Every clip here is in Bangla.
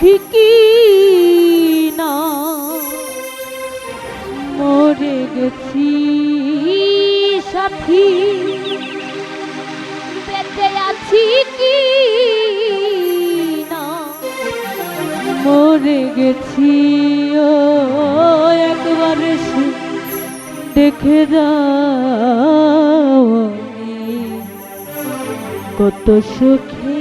কি না। মরে গেছি সাথী। বেঁচে আছি কি না? মরে গেছি, ও, একবার দেখে যাও কত সুখে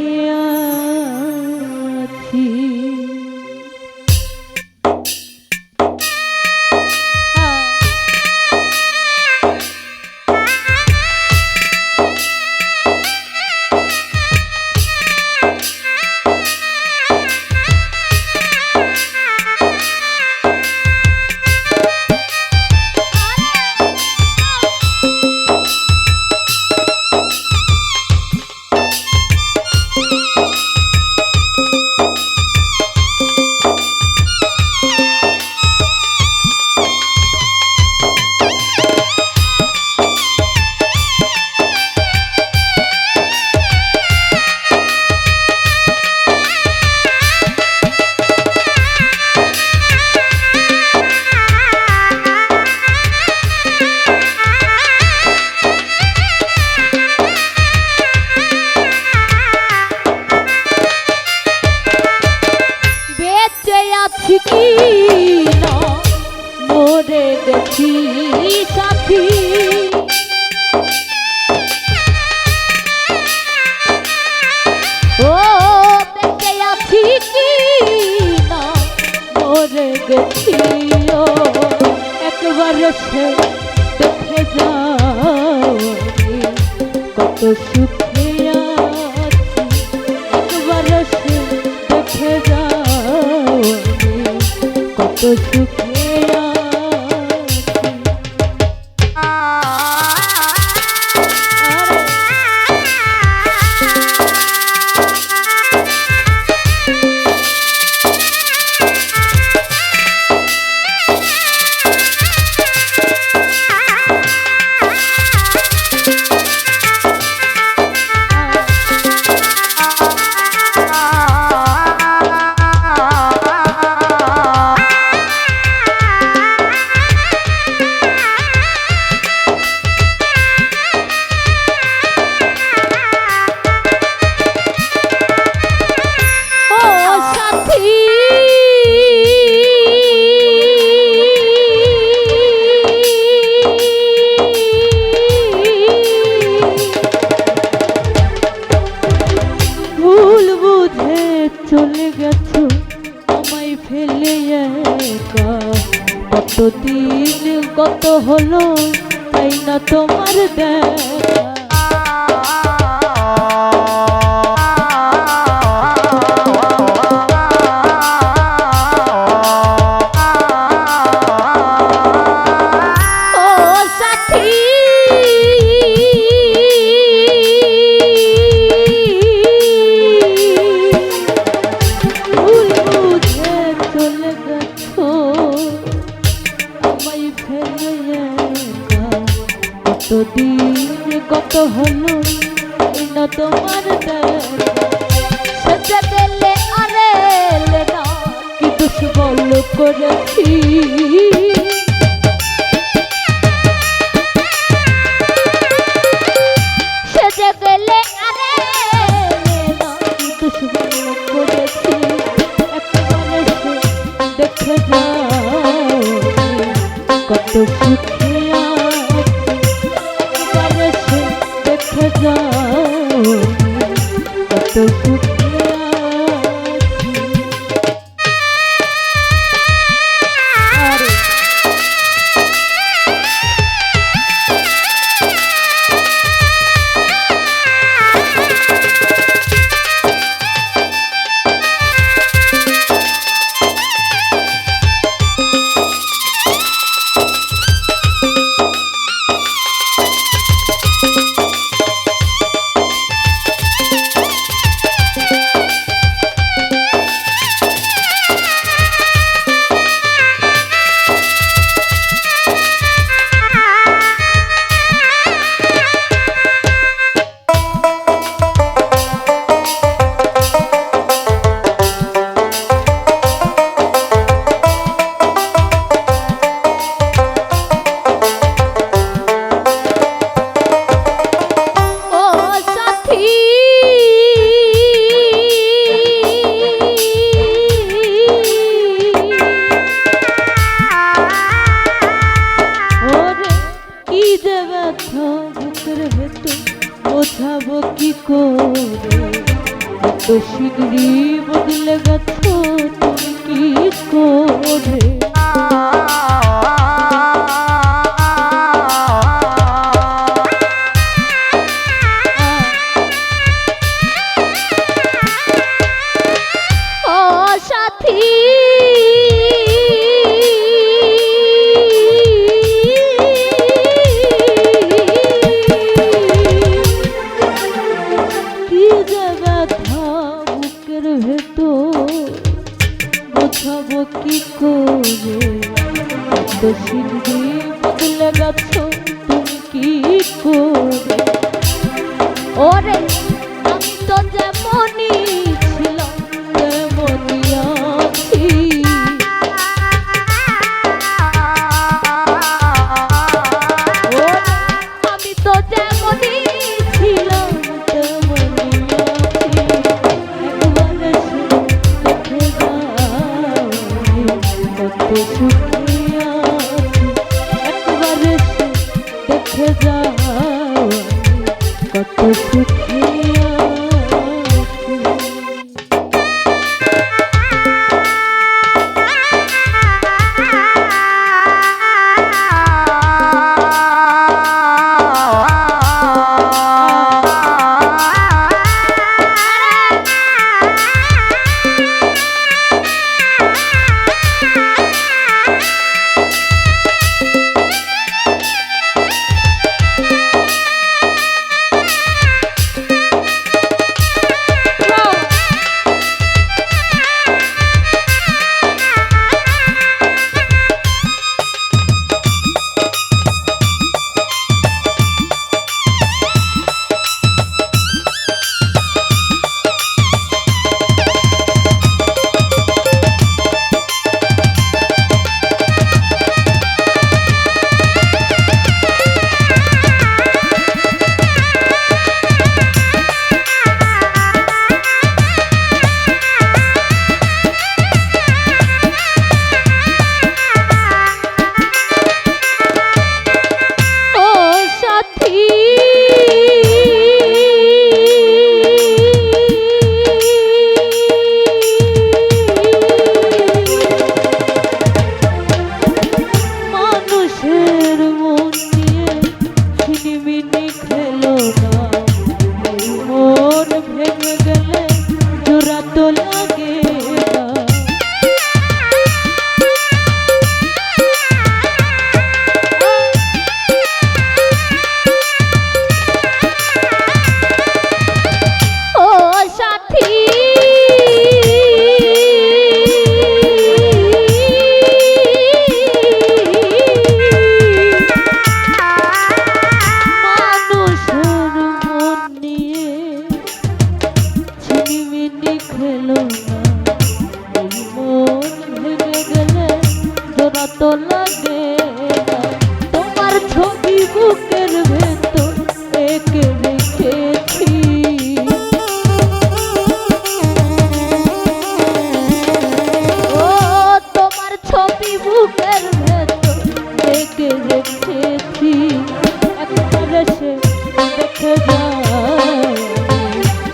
গেছি সাথী ও বেঁচে আছি কি না? মরে গেছি ও, একবার সে দেখে যাও কত সুখে আছি, একবার সে দেখে যাও কত সুখে কতদিন কত হলো না। তোমার সেজে আরে না কি দোষ করেছি সেজে গেলে আরে না কিন্তু শুভ করেছি একবারে দেখে যাও কত যাব কি করে? দোষীর দীপ লাগাচ্ছ তুমি কি করে? ওরে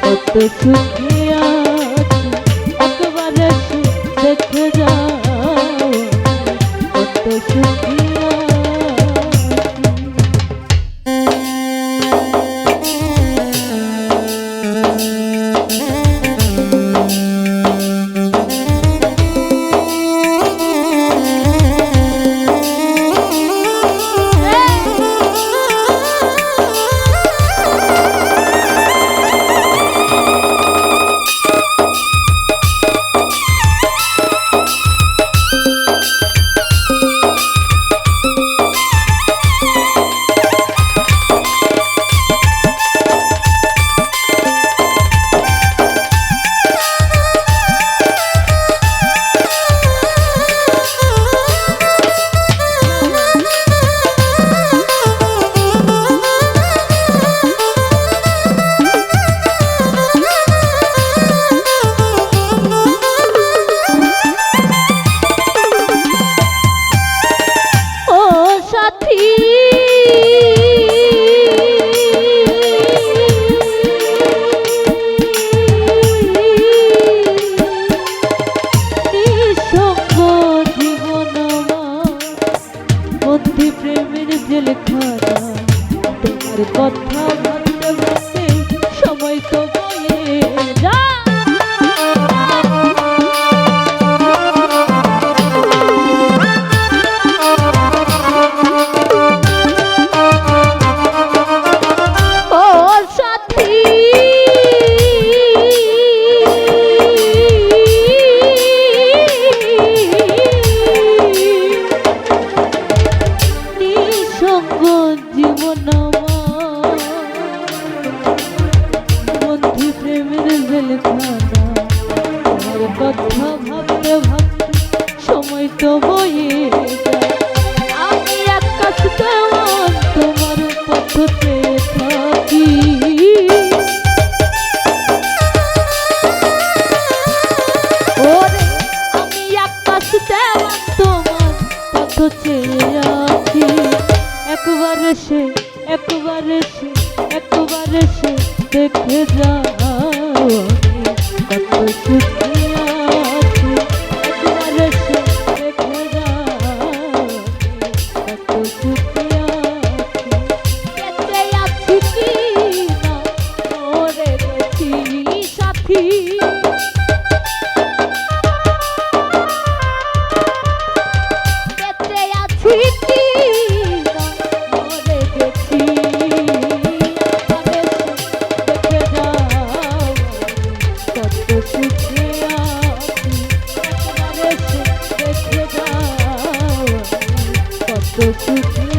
কত সুখী তেমন তোমার কত চেয়ে আছি। একবার সে একবার সে একবার সে দেখে যাও কত সুখী Peace. 走自己。